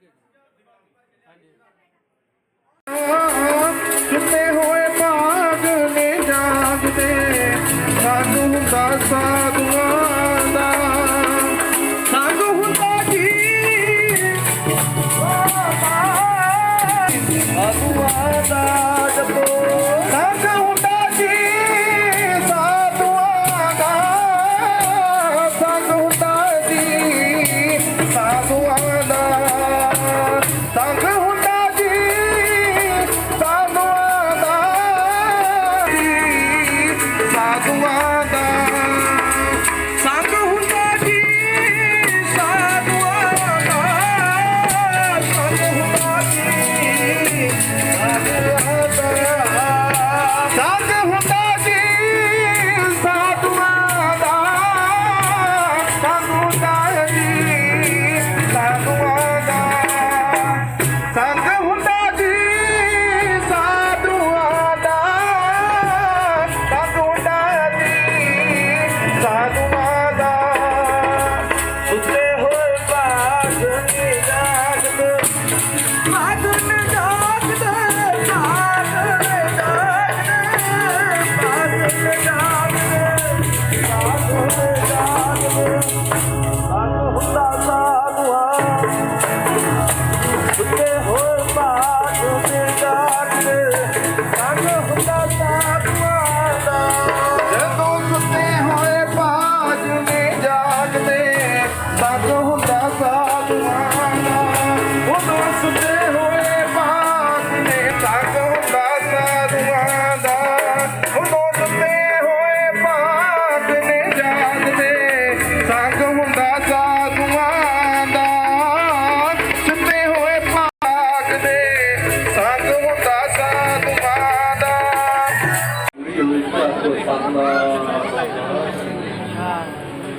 ਕਿੰਨੇ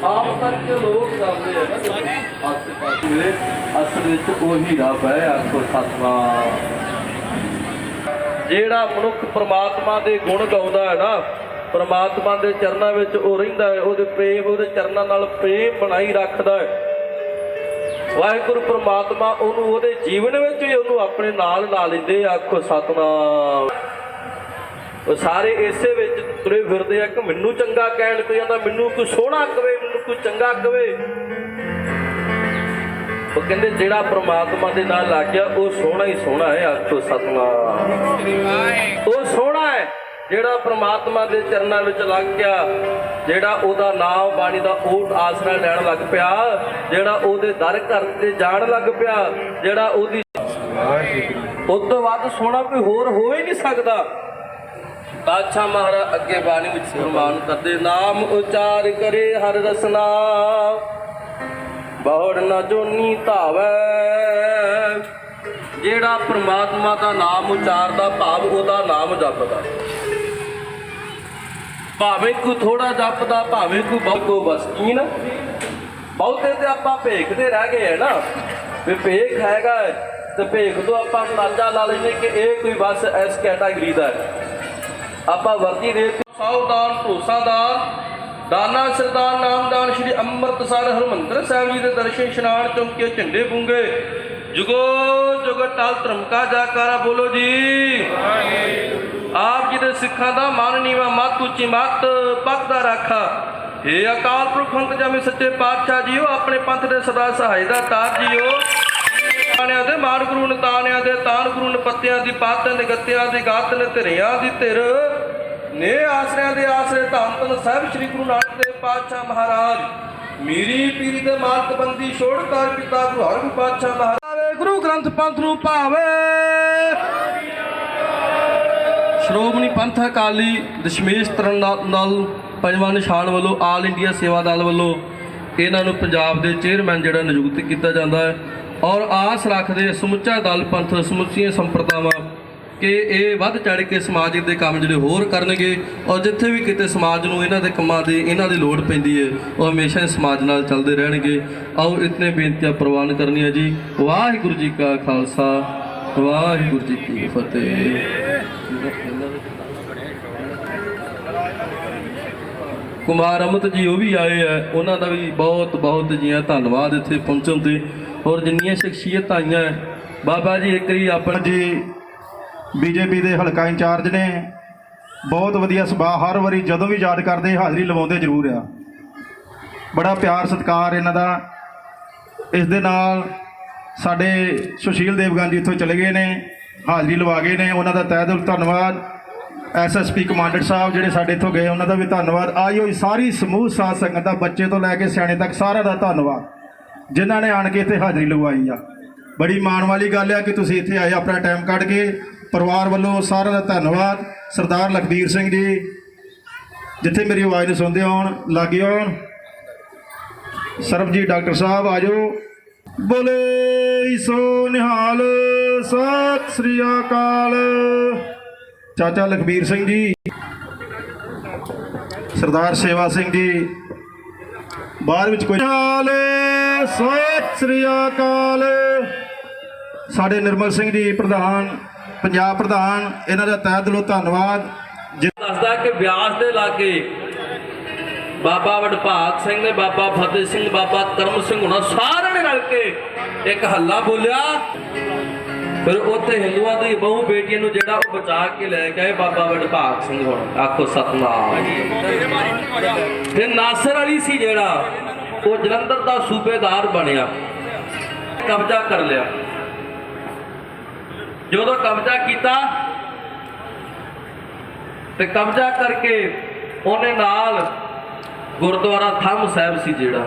ਆਪ ਕਰਕੇ ਲੋਕ ਕਰਦੇ ਆ ਨਾ ਆਸੇ ਪਾਸੇ ਦੇ ਅਸਲ ਵਿੱਚ ਉਹੀ ਰੱਬ ਹੈ ਆਖੋ ਸਤਨਾਮ ਜਿਹੜਾ ਮਨੁੱਖ ਪ੍ਰਮਾਤਮਾ ਦੇ ਗੁਣ ਗਾਉਂਦਾ ਹੈ ਨਾ, ਪ੍ਰਮਾਤਮਾ ਦੇ ਚਰਨਾਂ ਵਿੱਚ ਉਹ ਰਹਿੰਦਾ ਹੈ, ਉਹਦੇ ਪ੍ਰੇਮ, ਉਹਦੇ ਚਰਨਾਂ ਨਾਲ ਪ੍ਰੇਮ ਬਣਾਈ ਰੱਖਦਾ ਹੈ। ਵਾਹਿਗੁਰੂ ਪ੍ਰਮਾਤਮਾ ਉਹਨੂੰ ਉਹਦੇ ਜੀਵਨ ਵਿੱਚ ਹੀ ਉਹਨੂੰ ਆਪਣੇ ਨਾਲ ਲਾ ਲੈਂਦੇ ਆਖੋ ਸਤਨਾਮ। ਉਹ ਸਾਰੇ ਇਸੇ ਵਿੱਚ ਤੁਰੇ ਫਿਰਦੇ ਆ ਕਿ ਮੈਨੂੰ ਚੰਗਾ ਕਹਿਣ ਕੋਈ ਆਂਦਾ ਮੈਨੂੰ ਕੋਈ ਸੋਹਣਾ ਕਵੇ ਮੈਨੂੰ ਕੋਈ ਚੰਗਾ ਕਵੇ। ਉਹ ਕਹਿੰਦੇ ਜਿਹੜਾ ਪ੍ਰਮਾਤਮਾ ਦੇ ਨਾਲ ਲੱਗ ਗਿਆ ਉਹ ਸੋਹਣਾ ਹੀ ਸੋਹਣਾ ਹੈ ਆਖੋ ਸਤਨਾਮ। ਉਹ ਸੋਹਣਾ ਹੈ ਜਿਹੜਾ ਪ੍ਰਮਾਤਮਾ ਦੇ ਚਰਨਾਂ ਵਿੱਚ ਲੱਗ ਗਿਆ ਜਿਹੜਾ ਉਹਦਾ ਨਾਮ ਬਾਣੀ ਦਾ ਓਟ ਆਸਰਾ ਲੈਣ ਲੱਗ ਪਿਆ ਜਿਹੜਾ ਉਹਦੇ ਦਰ ਘਰ ਤੇ ਜਾਣ ਲੱਗ ਪਿਆ ਜਿਹੜਾ ਉਹਦੀ ਉਸ ਤੋਂ ਵੱਧ ਸੋਹਣਾ ਕੋਈ ਹੋਰ ਹੋ ਹੀ ਨਹੀਂ ਸਕਦਾ। ਬਾਦਸ਼ਾਹ ਮਹਾਰਾਜ ਅੱਗੇ ਬਾਣੀ ਵਿੱਚ ਫਰਮਾਨ ਕਰਦੇ, ਨਾਮ ਉਚਾਰ ਕਰੇ ਹਰ ਰਸਨਾ, ਬਹੁੜ ਨਾ ਜੋਨੀ ਧਾਵੈ। ਜਿਹੜਾ ਪ੍ਰਮਾਤਮਾ ਦਾ ਨਾਮ ਉਚਾਰਦਾ, ਭਾਵ ਉਹਦਾ ਨਾਮ ਜਪਦਾ। ਭਾਵੇਂ ਕੋ ਥੋੜਾ ਜਪਦਾ, ਭਾਵੇਂ ਕੋ ਬਹੁ ਕੋ ਬਸਕੀਨ ਬਹੁਤੇ ਤੇ ਆਪਾਂ ਭੇਖਦੇ ਰਹਿ ਗਏ ਹੈ ਨਾ। ਵੀ ਭੇਖ ਹੈਗਾ ਤੇ ਭੇਖ ਤੋਂ ਆਪਾਂ ਅੰਦਾਜ਼ਾ ਲਾ ਲੈਂਦੇ ਕਿ ਇਹ ਕੋਈ ਬਸ ਇਸ ਕੈਟਾਗਰੀ ਦਾ ਹੈ। ਆਪਾਂ ਵਰਤੀ ਦੇ ਸਾਵਧਾਨ ਭਰੋਸਾ ਦਾਨਾ ਸਰਦਾਰ ਨਾਮਦਾਨ ਸ਼੍ਰੀ ਅੰਮ੍ਰਿਤਸਰ ਹਰਮੰਦਰ ਸਾਹਿਬ ਜੀ ਦੇ ਦਰਸ਼ਨ ਇਸ਼ਨਾਨ ਚੌਂਕੇ ਝੰਡੇ ਬੁੰਗੇ ਜੁਗੋ ਜੁਗ ਟਲ ਧਰਮ ਜਾਕਾਰਾ ਬੋਲੋ ਜੀ। ਆਪ ਜੀ ਦੇ ਸਿੱਖਾਂ ਦਾ ਮਾਨ ਨੀਵਾ ਮੱਤ, ਉੱਚੀ ਮਤ ਪੱਕ ਦਾ ਰਾਖਾ। ਏ ਅਕਾਲ ਪੁਰਖ ਅੰਤ ਜਮੇ ਸੱਚੇ ਪਾਤਸ਼ਾਹ ਜੀਓ, ਆਪਣੇ ਪੰਥ ਦੇ ਸਦਾ ਸਹਾਇ ਦਾ ਤਾਰ ਜੀਓ। ਤਾਣਿਆਂ ਦੇ ਮਾਰ ਗੁਰੂ ਨੇ ਤਾਣਿਆਂ ਦੇ ਤਾਨ ਗੁਰੂ ਨੇ ਪੱਤਿਆਂ ਦੀ ਪਾਤਨ ਗੱਤਿਆਂ ਦੀ ਗਾਤ ਨੇ ਦੀ ਧਿਰ। ਨੇ ਆਸਰਿਆਂ ਦੇ ਆਸਰੇ ਧੰਨ ਸਾਹਿਬ ਸ੍ਰੀ ਗੁਰੂ ਨਾਨਕ ਦੇਵ ਪਾਤਸ਼ਾਹ ਮਹਾਰਾਜ। ਮੀਰੀ ਪੀਰੀ ਦੇ ਮਾਲਕ ਬੰਦੀ ਪਿਤਾ ਗੁਰੂ ਹਰਗੋਬਿੰਦ ਪਾਤਸ਼ਾਹ ਮਹਾਰਾਜ। ਗੁਰੂ ਗ੍ਰੰਥ ਪੰਥ ਨੂੰ ਭਾਵੇ। ਸ਼੍ਰੋਮਣੀ ਪੰਥ ਅਕਾਲੀ ਦਸ਼ਮੇਸ਼ ਤਰਨ ਨਾਲ ਪੰਜਵਾਂ ਨਿਸ਼ਾਨ ਵੱਲੋਂ ਆਲ ਇੰਡੀਆ ਸੇਵਾ ਦਲ ਵੱਲੋਂ ਇਹਨਾਂ ਨੂੰ ਪੰਜਾਬ ਦੇ ਚੇਅਰਮੈਨ ਜਿਹੜਾ ਨਿਯੁਕਤ ਕੀਤਾ ਜਾਂਦਾ ਹੈ। ਔਰ ਆਸ ਰੱਖਦੇ ਸਮੁੱਚਾ ਦਲ ਪੰਥ, ਸਮੁੱਚੀਆਂ ਸੰਪਰਦਾਵਾਂ ਕਿ ਇਹ ਵੱਧ ਚੜ ਕੇ ਸਮਾਜਿਕ ਦੇ ਕੰਮ ਜਿਹੜੇ ਹੋਰ ਕਰਨਗੇ ਔਰ ਜਿੱਥੇ ਵੀ ਕਿਤੇ ਸਮਾਜ ਨੂੰ ਇਹਨਾਂ ਦੇ ਕੰਮਾਂ ਦੀ, ਇਹਨਾਂ ਦੀ ਲੋੜ ਪੈਂਦੀ ਹੈ, ਉਹ ਹਮੇਸ਼ਾ ਇਸ ਸਮਾਜ ਨਾਲ ਚੱਲਦੇ ਰਹਿਣਗੇ। ਆਓ ਇਤਨੇ ਬੇਨਤੀਆਂ ਪ੍ਰਵਾਨ ਕਰਨੀਆਂ ਜੀ। ਵਾਹਿਗੁਰੂ ਜੀ ਕਾ ਖਾਲਸਾ, ਵਾਹਿਗੁਰੂ ਜੀ ਕੀ ਫਤਿਹ। ਕੁਮਾਰ ਅਮਿਤ ਜੀ ਉਹ ਵੀ ਆਏ ਆ, ਉਹਨਾਂ ਦਾ ਵੀ ਬਹੁਤ ਬਹੁਤ ਜੀਆਂ ਧੰਨਵਾਦ ਇੱਥੇ ਪਹੁੰਚਣ ਤੇ। ਔਰ ਜਿੰਨੀਆਂ ਸ਼ਖਸੀਅਤ ਆਈਆਂ ਬਾਬਾ ਜੀ, ਇੱਕ ਵਾਰੀ ਆਪਣਾ ਜੀ, ਬੀਜੇਪੀ ਦੇ ਹਲਕਾ ਇੰਚਾਰਜ ਨੇ ਬਹੁਤ ਵਧੀਆ ਸੁਭਾਅ, ਹਰ ਵਾਰੀ ਜਦੋਂ ਵੀ ਯਾਦ ਕਰਦੇ, ਹਾਜ਼ਰੀ ਲਵਾਉਂਦੇ ਜ਼ਰੂਰ ਆ। ਬੜਾ ਪਿਆਰ, ਸਤਿਕਾਰ ਇਹਨਾਂ ਦਾ। ਇਸ ਦੇ ਨਾਲ ਸਾਡੇ ਸੁਸ਼ੀਲ ਦੇਵਗਨ ਜੀ ਇੱਥੋਂ ਚਲੇ ਗਏ ਨੇ, ਹਾਜ਼ਰੀ ਲਵਾ ਗਏ ਨੇ। ਉਹਨਾਂ ਦਾ ਤਹਿ ਦਿਲ, ਧੰਨਵਾਦ। ਐਸਐਸਪੀ ਕਮਾਂਡਰ ਸਾਹਿਬ ਜਿਹੜੇ ਸਾਡੇ ਇੱਥੋਂ ਗਏ, ਉਹਨਾਂ ਦਾ ਵੀ ਧੰਨਵਾਦ। ਆਈ ਹੋਈ ਸਾਰੀ ਸਮੂਹ ਸਾਧ ਸੰਗਤ ਦਾ ਬੱਚੇ ਤੋਂ ਲੈ ਕੇ ਸਿਆਣੇ ਤੱਕ ਸਾਰਿਆਂ ਦਾ ਧੰਨਵਾਦ। ਜਿਨ੍ਹਾਂ ਨੇ ਆਣ ਕੇ ਇੱਥੇ ਹਾਜ਼ਰੀ ਲਗਵਾਈ ਆ। ਬੜੀ ਮਾਣ ਵਾਲੀ ਗੱਲ ਆ ਕਿ ਤੁਸੀਂ ਇੱਥੇ ਆਏ ਆਪਣਾ ਟਾਈਮ ਕੱਢ ਕੇ। ਪਰਿਵਾਰ ਵੱਲੋਂ ਸਾਰਿਆਂ ਦਾ ਧੰਨਵਾਦ। ਸਰਦਾਰ ਲਖਬੀਰ ਸਿੰਘ ਜੀ, ਜਿੱਥੇ ਮੇਰੀ ਆਵਾਜ਼ ਨੂੰ ਸੁਣਦੇ ਹੋਣ, ਲਾਗੇ ਆਉਣ ਸਰਬਜੀਤ ਡਾਕਟਰ ਸਾਹਿਬ, ਆਜੋ। ਬੋਲੇ ਸੋ ਨਿਹਾਲ, ਸਤਿ ਸ੍ਰੀ ਅਕਾਲ। ਚਾਚਾ ਲਖਬੀਰ ਸਿੰਘ ਜੀ, ਸਰਦਾਰ ਸੇਵਾ ਸਿੰਘ ਜੀ ਬਾਹਰ ਵਿੱਚ ਕੋਈ ਹਾਲ ਸਤਿ ਸ੍ਰੀ ਅਕਾਲ। ਸਾਡੇ ਨਿਰਮਲ ਸਿੰਘ ਜੀ ਪ੍ਰਧਾਨ ਪੰਜਾਬ ਪ੍ਰਧਾਨ ਇਹਨਾਂ ਦਾ ਤਹਿ ਦਿਲੋਂ ਧੰਨਵਾਦ। ਜਿ- ਦੱਸਦਾ ਕਿ ਬਿਆਸ ਦੇ ਲਾਗੇ ਬਾਬਾ ਵਡਭਾਗ ਸਿੰਘ ਨੇ ਬਾਬਾ ਫਤਿਹ ਸਿੰਘ ਬਾਬਾ ਕਰਮ ਸਿੰਘ ਹੁਣਾਂ ਸਾਰਿਆਂ ਨੇ ਰਲ ਕੇ ਇੱਕ ਹੱਲਾ ਬੋਲਿਆ। ਫਿਰ ਉੱਥੇ ਹਿੰਦੂਆਂ ਦੀ ਬਹੁ ਬੇਟੀਆਂ ਨੂੰ ਜਿਹੜਾ ਉਹ ਬਚਾ ਕੇ ਲੈ ਕੇ ਆਏ ਬਾਬਾ ਵਡਭਾਗ ਸਿੰਘ ਹੁਣ, ਆਖੋ ਸਤਨਾਮ। ਤੇ ਨਾਸਰ ਅਲੀ ਸੀ ਜਿਹੜਾ, ਉਹ ਜਲੰਧਰ ਦਾ ਸੂਬੇਦਾਰ ਬਣਿਆ, ਕਬਜ਼ਾ ਕਰ ਲਿਆ। ਜਦੋਂ ਕਬਜ਼ਾ ਕੀਤਾ, ਤੇ ਕਬਜ਼ਾ ਕਰਕੇ ਉਹਨੇ ਨਾਲ ਗੁਰਦੁਆਰਾ ਥੰਮ ਸਾਹਿਬ ਸੀ ਜਿਹੜਾ।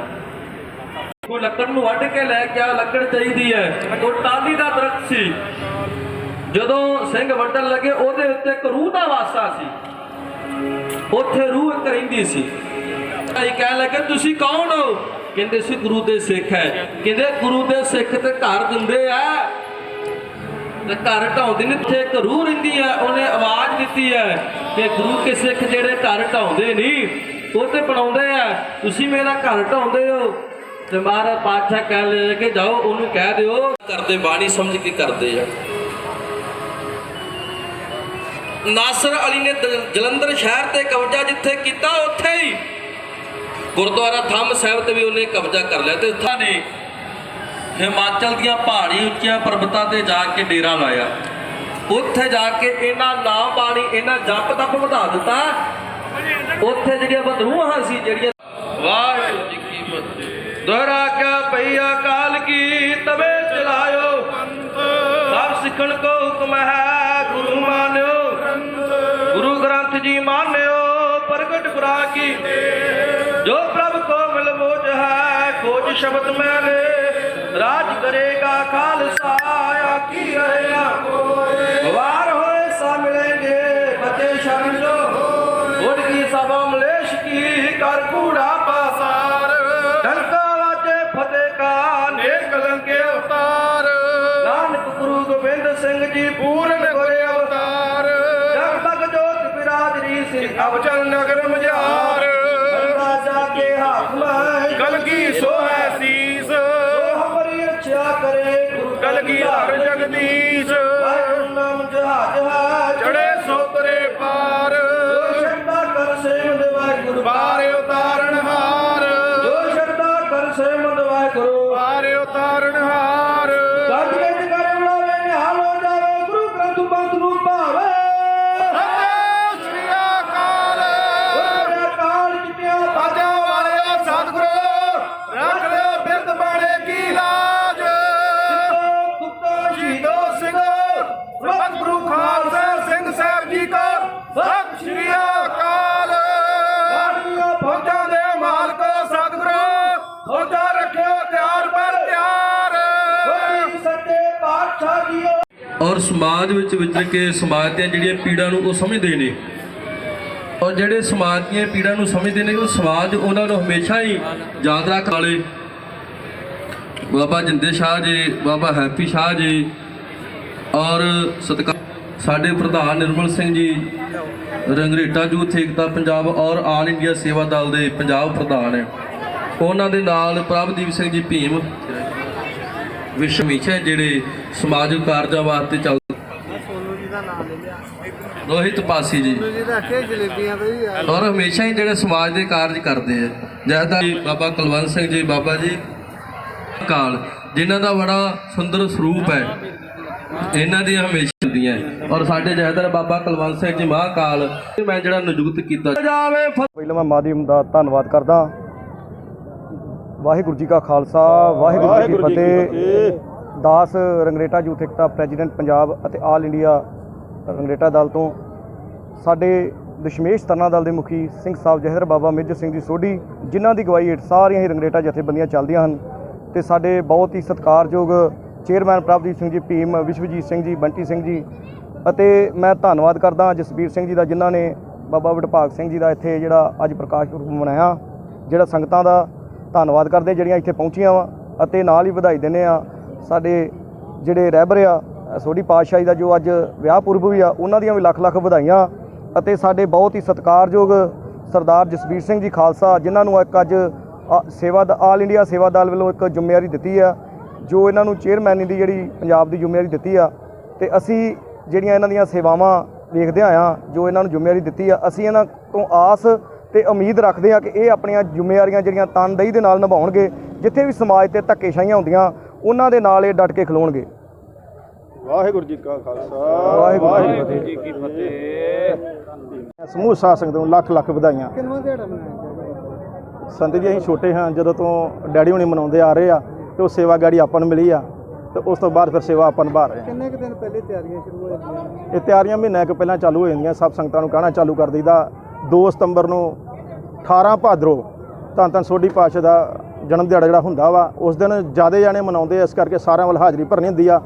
ਉਹ ਲੱਕੜ ਨੂੰ ਵੱਢ ਕੇ ਲੈ ਕੇ ਆ ਲੱਕੜ ਚਾਹੀਦੀ ਹੈ। ਉਹ ਟਾਲੀ ਦਾ ਦਰਖਤ ਸੀ। ਜਦੋਂ ਸਿੰਘ ਵੱਢਣ ਲੱਗੇ, ਉਹਦੇ ਉੱਤੇ ਇੱਕ ਰੂਹ ਦਾ ਵਾਸਾ ਸੀ। ਉੱਥੇ ਰੂਹ ਇੱਕ ਰਹਿੰਦੀ ਸੀ। ਭਾਈ ਕਹਿਣ ਲੱਗੇ, ਤੁਸੀਂ ਕੌਣ ਹੋ? ਕਹਿੰਦੇ ਸੀ ਗੁਰੂ ਦੇ ਸਿੱਖ ਹੈ। ਕਹਿੰਦੇ, ਗੁਰੂ ਦੇ ਸਿੱਖ ਤੇ ਘਰ ਦਿੰਦੇ ਆ। ਤੇ ਘਰ ਢਾਉਂਦੇ ਨੇ, ਇੱਥੇ ਇੱਕ ਰੂਹ ਰਹਿੰਦੀ ਹੈ, ਉਹਨੇ ਆਵਾਜ਼ ਦਿੱਤੀ ਹੈ ਕਿ ਗੁਰੂ ਕੇ ਸਿੱਖ ਜਿਹੜੇ ਘਰ ਢਾਉਂਦੇ ਨਹੀਂ ਉਹ ਤੇ ਬਣਾਉਂਦੇ ਆ। ਤੁਸੀਂ ਮੇਰਾ ਘਰ ਢਾਉਂਦੇ ਹੋ। ਤੇ ਮਹਾਰਾਜ ਪਾਤਸ਼ਾਹ ਕਹਿ ਲੈ ਕਿ ਜਾਓ ਉਹਨੂੰ ਕਹਿ ਦਿਓ, ਕਰਦੇ ਬਾਣੀ ਸਮਝ ਕੇ ਕਰਦੇ ਆ। ਨਾਸਰ ਅਲੀ ਨੇ ਜਲੰਧਰ ਸ਼ਹਿਰ ਤੇ ਕਬਜ਼ਾ ਜਿੱਥੇ ਕੀਤਾ, ਉੱਥੇ ਹੀ ਗੁਰਦੁਆਰਾ ਥੰਮ ਸਾਹਿਬ ਤੇ ਵੀ ਉਹਨੇ ਕਬਜ਼ਾ ਕਰ ਲਿਆ ਤੇ ਉੱਥਾਂ ਨੇ ਹਿਮਾਚਲ ਦੀਆਂ ਪਹਾੜੀ ਉੱਚੀਆਂ ਪਰਬਤਾਂ ਤੇ ਜਾ ਕੇ ਡੇਰਾ ਲਾਇਆ। ਉੱਥੇ ਜਾ ਕੇ ਇਹਨਾਂ ਨਾਮ ਬਾਣੀ, ਇਹਨਾਂ ਜਪ ਤੱਕ ਵਧਾ ਦਿੱਤਾ। ਉੱਥੇ ਜਿਹੜੀਆਂ ਬਦਰੂਹਾਂ ਸੀ, ਜਿਹੜੀਆਂ ਵਾਹਿਗੁਰੂ। ਦੁਹਰਾ ਕਿਆ ਪਈਆ ਕਾਲ ਕੀ, ਤਵੇ ਚਲਾਇਓ। ਸਭ ਸਿੱਖਣ ਕੋ ਹੁਕਮ ਹੈ, ਗੁਰੂ ਮਾਨਿਓ। ਗੁਰੂ ਗ੍ਰੰਥ ਜੀ ਮਾਨਿਓ, ਪ੍ਰਗਟ ਗੁਰਾ ਕੀ। ਜੋ ਪ੍ਰਭ ਕੋ ਮਿਲ ਹੈ, ਖੋਜ ਸ਼ਬਦ ਮੈਲੇ ਰਾਜ ਕਰੇਗਾ ਖਾਲਸਾ ਆਕੀ ਰਹੇਗਾ ਵਾਰ ਹੋਏ ਸਾ ਮਿਲेंगे ਬਤੇ ਸ਼ਰਨ ਜੋ। ਗੁਰ ਕੀ ਸਭਾ ਮਲੇਸ਼ ਕੀ ਕਰ ਕੂੜਾ ਪਾਸਾਰ। ਡੰਕਾ ਫਤਿਹ ਕਾ ਨੇਕ ਲੰਕੇ ਅਵਤਾਰ। ਨਾਨਕ ਗੁਰੂ ਗੋਬਿੰਦ ਸਿੰਘ ਜੀ ਪੂਰਨ ਹੋਏ ਅਵਤਾਰ। ਜਗ ਤਕ ਜੋਤ ਬਿਰਾਜਰੀ ਸਿੰਘ ਅਵਚਲ ਨਗਰ ਮਝਾਰ। ਰਾਜਾ ਕੇ ਹੱਥ ਮੈਂ ਕਲ ਕੀ ਸੋ ਹੈ ਸੀਸ ਹਮਰੀ ਅੱਛਾ ਕਰੇ ਗੁਰੂ ਕੀ ਹਰ ਜਗਦੀਸ਼। ਵਾਹਿਗੁਰੂ ਨਾਮ ਜਹਾਜ ਹੈ ਚੜੇ ਸੋਤਰੇ ਪਾਰ। ਸ਼ਰਦਾ ਕਰ ਸੇਵ ਵਾਹਿਗੁਰੂ ਪਾਰ ਉਤਾਰਨ ਹਾਰ। ਜੋ ਸ਼ਰਦਾ ਕਰ ਸੇਵ ਵਾਹਿਗੁਰੂ। ਪਾਰ ਉਤਾਰਨ ਹਾਰ। ਗੱਜ ਗੱਜ ਕਰ ਬੁਲਾਵੇ ਨਿਹਾਲ ਹੋ ਜਾਵੇ ਗੁਰੂ ਗ੍ਰੰਥ ਪੰਥ ਨੂੰ ਭਾਵੇ। ਸਤਿ ਸ੍ਰੀ ਔਰ ਸਮਾਜ ਵਿੱਚ ਵਿਚਰ ਕੇ ਸਮਾਜ ਦੀਆਂ ਜਿਹੜੀਆਂ ਪੀੜਾਂ ਨੂੰ ਉਹ ਸਮਝਦੇ ਨੇ। ਔਰ ਜਿਹੜੇ ਸਮਾਜ ਦੀਆਂ ਪੀੜਾਂ ਨੂੰ ਸਮਝਦੇ ਨੇ, ਉਹ ਸਮਾਜ ਉਹਨਾਂ ਨੂੰ ਹਮੇਸ਼ਾ ਹੀ ਯਾਦ ਰੱਖ ਵਾਲੇ। ਬਾਬਾ ਜਿੰਦੇ ਸ਼ਾਹ ਜੀ, ਬਾਬਾ ਹੈਪੀ ਸ਼ਾਹ ਜੀ, ਔਰ ਸਤਿਕਾਰ ਸਾਡੇ ਪ੍ਰਧਾਨ ਨਿਰਮਲ ਸਿੰਘ ਜੀ, ਰੰਗਰੇਟਾ ਯੂਥ ਏਕਤਾ ਪੰਜਾਬ ਔਰ ਆਲ ਇੰਡੀਆ ਸੇਵਾ ਦਲ ਦੇ ਪੰਜਾਬ ਪ੍ਰਧਾਨ ਹੈ। ਉਹਨਾਂ ਦੇ ਨਾਲ ਪ੍ਰਭਦੀਪ ਸਿੰਘ ਜੀ ਭੀਮ ਵਿਸ਼ਵ ਮਿਸ਼ਨ ਜਿਹੜੇ ਸਮਾਜਿਕ ਕਾਰਜਾਂ ਵਾਸਤੇ ਚੱਲ ਦਾ ਰੋਹਿਤ ਪਾਸੀ ਜੀ। ਦਾ ਔਰ ਹਮੇਸ਼ਾ ਹੀ ਜਿਹੜੇ ਸਮਾਜ ਦੇ ਕਾਰਜ ਕਰਦੇ ਆ। ਜੈਦਾ ਬਾਬਾ ਕੁਲਵੰਤ ਸਿੰਘ ਜੀ ਬਾਬਾ ਜੀ ਕਾਲ ਜਿਨ੍ਹਾਂ ਦਾ ਬੜਾ ਸੁੰਦਰ ਸਰੂਪ ਹੈ। ਇਹਨਾਂ ਦੀਆਂ ਹਮੇਸ਼ਾ ਹੁੰਦੀਆਂ ਔਰ ਸਾਡੇ ਜਹਦਰ ਬਾਬਾ ਕੁਲਵੰਤ ਸਿੰਘ ਜੀ ਮਹਾਕਾਲ ਮੈਂ ਜਿਹੜਾ ਨਿਯੁਕਤ ਕੀਤਾ। ਜਾਵੇ ਪਹਿਲਾਂ ਮੈਂ ਮਾਧਿਅਮ ਦਾ ਧੰਨਵਾਦ ਕਰਦਾ। ਵਾਹਿਗੁਰੂ ਜੀ ਕਾ ਖਾਲਸਾ ਵਾਹਿਗੁਰੂ ਜੀ ਕੀ ਫਤਿਹ। ਦਾਸ ਰੰਗਰੇਟਾ ਯੂਥ ਏਕਤਾ ਪ੍ਰੈਜ਼ੀਡੈਂਟ ਪੰਜਾਬ ਅਤੇ ਆਲ ਇੰਡੀਆ ਰੰਗਰੇਟਾ ਦਲ ਤੋਂ ਸਾਡੇ ਦਸ਼ਮੇਸ਼ ਤਰਨਾ ਦਲ ਦੇ ਮੁਖੀ ਸਿੰਘ ਸਾਹਿਬ ਜਹਦਰ ਬਾਬਾ ਮੇਜਰ ਸਿੰਘ ਜੀ ਸੋਢੀ ਜਿਨ੍ਹਾਂ ਦੀ ਗਵਾਹੀ ਹੇਠ ਸਾਰੀਆਂ ਹੀ ਰੰਗਰੇਟਾ ਜਥੇਬੰਦੀਆਂ ਚੱਲਦੀਆਂ ਹਨ ਤੇ ਸਾਡੇ ਬਹੁਤ ਹੀ ਸਤਿਕਾਰਯੋਗ ਚੇਅਰਮੈਨ ਪ੍ਰਭਜੀਤ ਸਿੰਘ ਜੀ ਭੀਮ ਵਿਸ਼ਵਜੀਤ ਸਿੰਘ ਜੀ ਬੰਟੀ ਸਿੰਘ ਜੀ ਅਤੇ ਮੈਂ ਧੰਨਵਾਦ ਕਰਦਾ ਜਸਬੀਰ ਸਿੰਘ ਜੀ ਦਾ ਜਿਨ੍ਹਾਂ ਨੇ ਬਾਬਾ ਵਡਭਾਗ ਸਿੰਘ ਜੀ ਦਾ ਇੱਥੇ ਜਿਹੜਾ ਅੱਜ ਪ੍ਰਕਾਸ਼ ਪੁਰਬ ਮਨਾਇਆ ਜਿਹੜਾ ਸੰਗਤਾਂ ਦਾ ਧੰਨਵਾਦ ਕਰਦੇ ਜਿਹੜੀਆਂ ਇੱਥੇ ਪਹੁੰਚੀਆਂ ਵਾ ਅਤੇ ਨਾਲ ਹੀ ਵਧਾਈ ਦਿੰਦੇ ਆ ਸਾਡੇ ਜਿਹੜੇ ਰਹਿਬਰ ਆ ਸੋਢੀ ਪਾਤਸ਼ਾਹੀ ਦਾ ਜੋ ਅੱਜ ਵਿਆਹ ਪੁਰਬ ਵੀ ਆ ਉਹਨਾਂ ਦੀਆਂ ਵੀ ਲੱਖ ਲੱਖ ਵਧਾਈਆਂ ਅਤੇ ਸਾਡੇ ਬਹੁਤ ਹੀ ਸਤਿਕਾਰਯੋਗ ਸਰਦਾਰ ਜਸਬੀਰ ਸਿੰਘ ਜੀ ਖਾਲਸਾ ਜਿਨ੍ਹਾਂ ਨੂੰ ਇੱਕ ਅੱਜ ਅ, ਸੇਵਾ ਦਾ ਆਲ ਇੰਡੀਆ ਸੇਵਾ ਦਲ ਵੱਲੋਂ ਇੱਕ ਜ਼ਿੰਮੇਵਾਰੀ ਦਿੱਤੀ ਆ ਜੋ ਇਹਨਾਂ ਨੂੰ ਚੇਅਰਮੈਨ ਦੀ ਜਿਹੜੀ ਪੰਜਾਬ ਦੀ ਜ਼ਿੰਮੇਵਾਰੀ ਦਿੱਤੀ ਆ ਤੇ ਅਸੀਂ ਜਿਹੜੀਆਂ ਇਹਨਾਂ ਦੀਆਂ ਸੇਵਾਵਾਂ ਵੇਖਦੇ ਆ ਜੋ ਇਹਨਾਂ ਨੂੰ ਜ਼ਿੰਮੇਵਾਰੀ ਦਿੱਤੀ ਆ ਅਸੀਂ ਇਹਨਾਂ ਤੋਂ ਆਸ ਤੇ ਉਮੀਦ ਰੱਖਦੇ ਆ ਕਿ ਇਹ ਆਪਣੀਆਂ ਜ਼ਿੰਮੇਵਾਰੀਆਂ ਜਿਹੜੀਆਂ ਤਨਦੇਹੀ ਦੇ ਨਾਲ ਨਿਭਾਉਣਗੇ ਜਿੱਥੇ ਵੀ ਸਮਾਜ ਤੇ ਧੱਕੇਸ਼ਾਹੀਆਂ ਹੁੰਦੀਆਂ ਉਹਨਾਂ ਦੇ ਨਾਲ ਇਹ ਡਟ ਕੇ ਖਲੋਣਗੇ। ਵਾਹਿਗੁਰੂ ਜੀ ਕਾ ਖਾਲਸਾ। ਵਾਹਿਗੁਰੂ ਜੀ ਕੀ ਫਤਿਹ। ਸਮੂਹ ਸਾਧ ਸੰਗਤ ਨੂੰ ਲੱਖ ਲੱਖ ਵਧਾਈਆਂ। ਕਿੰਨਵਾਂ ਦਿਹਾੜਾ ਮਨਾਇਆ ਗਿਆ ਸੰਤ ਜੀ ਅਸੀਂ ਛੋਟੇ ਹਾਂ ਜਦੋਂ ਤੋਂ ਡੈਡੀ ਹੁਣੀ ਮਨਾਉਂਦੇ ਆ ਰਹੇ ਆ ਤੇ ਉਹ ਸੇਵਾ ਗਾੜੀ ਆਪਾਂ ਨੂੰ ਮਿਲੀ ਆ ਤੇ ਉਸ ਤੋਂ ਬਾਅਦ ਫਿਰ ਸੇਵਾ ਆਪਾਂ ਨਿਭਾ ਰਹੇ ਹਾਂ ਕਿੰਨੇ ਕੁ ਦਿਨ ਪਹਿਲੇ ਤਿਆਰੀਆਂ ਸ਼ੁਰੂ ਹੋ ਜਾਂਦੀਆਂ ਇਹ ਤਿਆਰੀਆਂ ਮਹੀਨਾ ਕੁ ਪਹਿਲਾਂ ਚਾਲੂ ਹੋ ਜਾਂਦੀਆਂ ਸਭ ਸੰਗਤਾਂ ਨੂੰ ਕਹਿਣਾ ਚਾਲੂ ਕਰ ਦਈਦਾ। 2 ਸਤੰਬਰ ਨੂੰ 18 ਭਾਦਰੋਂ ਧੰਨ ਧੰਨ ਸੋਢੀ ਪਾਤਸ਼ਾਹ ਦਾ ਜਨਮ ਦਿਹਾੜਾ ਜਿਹੜਾ ਹੁੰਦਾ ਵਾ ਉਸ ਦਿਨ ਜ਼ਿਆਦਾ ਜਾਣੇ ਮਨਾਉਂਦੇ ਇਸ ਕਰਕੇ ਸਾਰਿਆਂ ਵੱਲ ਹਾਜ਼ਰੀ ਭਰਨੀ ਹੁੰਦੀ ਆ।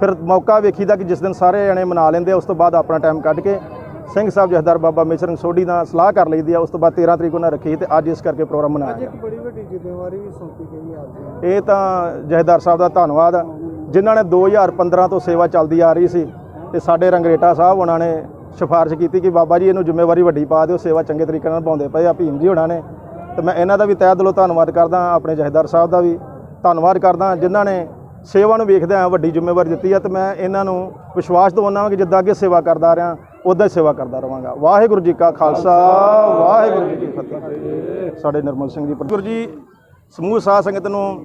ਫਿਰ ਮੌਕਾ ਵੇਖੀਦਾ ਕਿ ਜਿਸ ਦਿਨ ਸਾਰੇ ਜਣੇ ਮਨਾ ਲੈਂਦੇ ਉਸ ਤੋਂ ਬਾਅਦ ਆਪਣਾ ਟਾਈਮ ਕੱਢ ਕੇ ਸਿੰਘ ਸਾਹਿਬ ਜਥੇਦਾਰ ਬਾਬਾ ਮੇਚਰ ਸਿੰਘ ਸੋਢੀ ਨਾਲ ਸਲਾਹ ਕਰ ਲਈਦੀ ਆ ਉਸ ਤੋਂ ਬਾਅਦ 13 ਤਰੀਕ ਉਹਨਾਂ ਰੱਖੀ ਤੇ ਅੱਜ ਇਸ ਕਰਕੇ ਪ੍ਰੋਗਰਾਮ ਅੱਜ ਮਨਾਇਆ ਇੱਕ ਬੜੀ ਵੱਡੀ ਜ਼ਿੰਮੇਵਾਰੀ ਵੀ ਸੌਂਪੀ ਗਈ ਆ ਇਹ ਤਾਂ ਜਥੇਦਾਰ ਸਾਹਿਬ ਦਾ ਧੰਨਵਾਦ ਜਿਨ੍ਹਾਂ ਨੇ 2015 ਤੋਂ ਸੇਵਾ ਚੱਲਦੀ ਆ ਰਹੀ ਸੀ ਤੇ ਸਾਡੇ ਰੰਗਰੇਟਾ ਸਾਹਿਬ ਉਹਨਾਂ ਨੇ ਸਿਫਾਰਿਸ਼ ਕੀਤੀ ਕਿ ਬਾਬਾ ਜੀ ਇਹਨੂੰ ਜ਼ਿੰਮੇਵਾਰੀ ਵੱਡੀ ਪਾ ਦਿਓ, ਸੇਵਾ ਚੰਗੇ ਤਰੀਕੇ ਨਾਲ ਨਿਭਾਉਂਦੇ ਪਏ ਆ ਭੀਮ ਜੀ ਉਹਨਾਂ ਨੇ। ਤੇ ਮੈਂ ਇਹਨਾਂ ਦਾ ਵੀ ਤਹਿ ਦਿਲੋਂ ਧੰਨਵਾਦ ਕਰਦਾ, ਆਪਣੇ ਜਥੇਦਾਰ ਸਾਹਿਬ ਦਾ ਵੀ ਧੰਨਵਾਦ ਕਰਦਾ, ਜਿਨ੍ਹਾਂ ਨੇ ਸੇਵਾ ਨੂੰ ਵੇਖਦਿਆਂ ਵੱਡੀ ਜ਼ਿੰਮੇਵਾਰੀ ਦਿੱਤੀ ਆ ਤੇ ਮੈਂ ਇਹਨਾਂ ਨੂੰ ਵਿਸ਼ਵਾਸ ਦਿਵਾਉਂਦਾ ਹਾਂ ਕਿ ਜਿੱਦਾਂ ਅੱਗੇ ਸੇਵਾ ਕਰਦਾ ਰਿਹਾ ਉਦਾਂ ਹੀ ਸੇਵਾ ਕਰਦਾ ਰਵਾਂਗਾ। ਵਾਹਿਗੁਰੂ ਜੀ ਕਾ ਖਾਲਸਾ, ਵਾਹਿਗੁਰੂ ਜੀ ਕੀ ਫਤਿਹ। ਸਾਡੇ ਨਿਰਮਲ ਸਿੰਘ ਜੀ ਗੁਰੂ ਜੀ, ਸਮੂਹ ਸਾਧ ਸੰਗਤ ਨੂੰ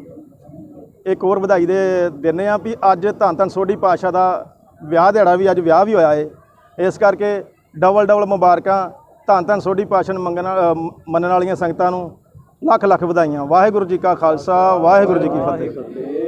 ਇੱਕ ਹੋਰ ਵਧਾਈ ਦੇ ਦਿੰਦੇ ਆ ਵੀ ਅੱਜ ਧੰਨ ਧੰਨ ਸੋਢੀ ਪਾਤਸ਼ਾਹ ਦਾ ਵਿਆਹ ਦਿਹਾੜਾ ਵੀ ਅੱਜ ਵਿਆਹ ਵੀ ਹੋਇਆ ਏ। ਇਸ ਕਰਕੇ ਡਬਲ ਡਬਲ ਮੁਬਾਰਕਾਂ, ਧੰਨ ਧੰਨ ਸੋਢੀ ਪਾਤਸ਼ਾਹ ਮੰਗਣ ਮੰਨਣ ਵਾਲੀਆਂ ਸੰਗਤਾਂ ਨੂੰ ਲੱਖ ਲੱਖ ਵਧਾਈਆਂ। ਵਾਹਿਗੁਰੂ ਜੀ ਕਾ ਖਾਲਸਾ, ਵਾਹਿਗੁਰੂ ਜੀ ਕੀ ਫਤਿਹ।